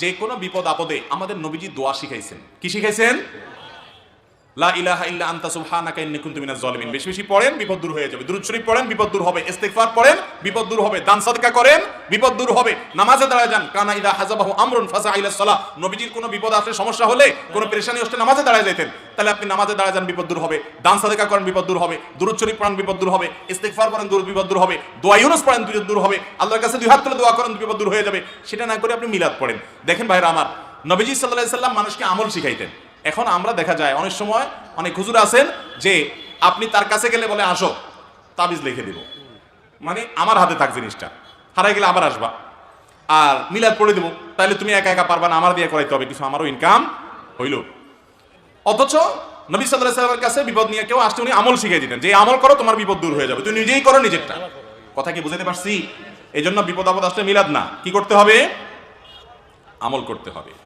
যে কোনো বিপদ আপদে আমাদের নবীজি দোয়া শিখাইছেন। কি শিখাইছেন? লা ইলাহা ইল্লা আনতা সুবহানাকা ইন্নী কুনতু মিনাজ জালিমিন। বেশি বেশি পড়েন, বিপদ দূর হয়ে যাবে। দুরূদ শরীফ পড়েন, বিপদ দূর হবে। ইস্তিগফার পড়েন, বিপদ দূর হবে। দান সাদকা করেন, বিপদ দূর হবে। নামাজে দাঁড়ায় যান। কানা ইদা হাজাবাহু আমরুন ফাসা ইলা সালাহ। নবীজির কোনো বিপদ আসলে সমস্যা হলে, কোনো পেরেশানি আসলে নামাজে দাঁড়ায় যেতেন তাহলে আপনি নামাজে দাঁড়ায় যান, বিপদ দূর হবে। দান সাদকা করেন, বিপদ দূর হবে। দুরূদ শরীফ পড়েন, বিপদ দূর হবে। ইস্তিগফার করেন দূর বিপদ দূর হবে। দোয়া ইউনুস পড়েন বিপদ দূর হবে। আল্লাহর কাছে দুই হাত তুলে দোয়া করেন, বিপদ দূর হয়ে যাবে। সেটা না করে আপনি মিলাদ পড়েন। দেখেন ভাইরা আমার, নবীজি সাল্লাল্লাহু আলাইহি সাল্লাম মানুষকে আমল শিখাইতেন। এখন আমরা দেখা যায় অনেক সময় অনেক হুজুর আছেন যে আপনি তার কাছে গেলে বলে, আসো, তাবিজ লিখে দিব। মানে আমার হাতে থাক জিনিসটা। হারাই গেলে আবার আসবা। আর মিলাদ পড়ে দেবো। তাহলে তুমি একা একা পারবা না, আমার দিয়ে করাইতে হবে। কিছু আমারও ইনকাম হইল। অথচ নবী সাল্লাহ সাল্লামের কাছে বিপদ নিয়ে কেউ আসতে উনি আমল শিখিয়ে দিতেন যে, আমল করো, তোমার বিপদ দূর হয়ে যাবে। তুমি নিজেই করো নিজেরটা। কথা কি বুঝাতে পারছি? এই জন্য বিপদ আপদ আসলে মিলাদ না। কি করতে হবে? আমল করতে হবে।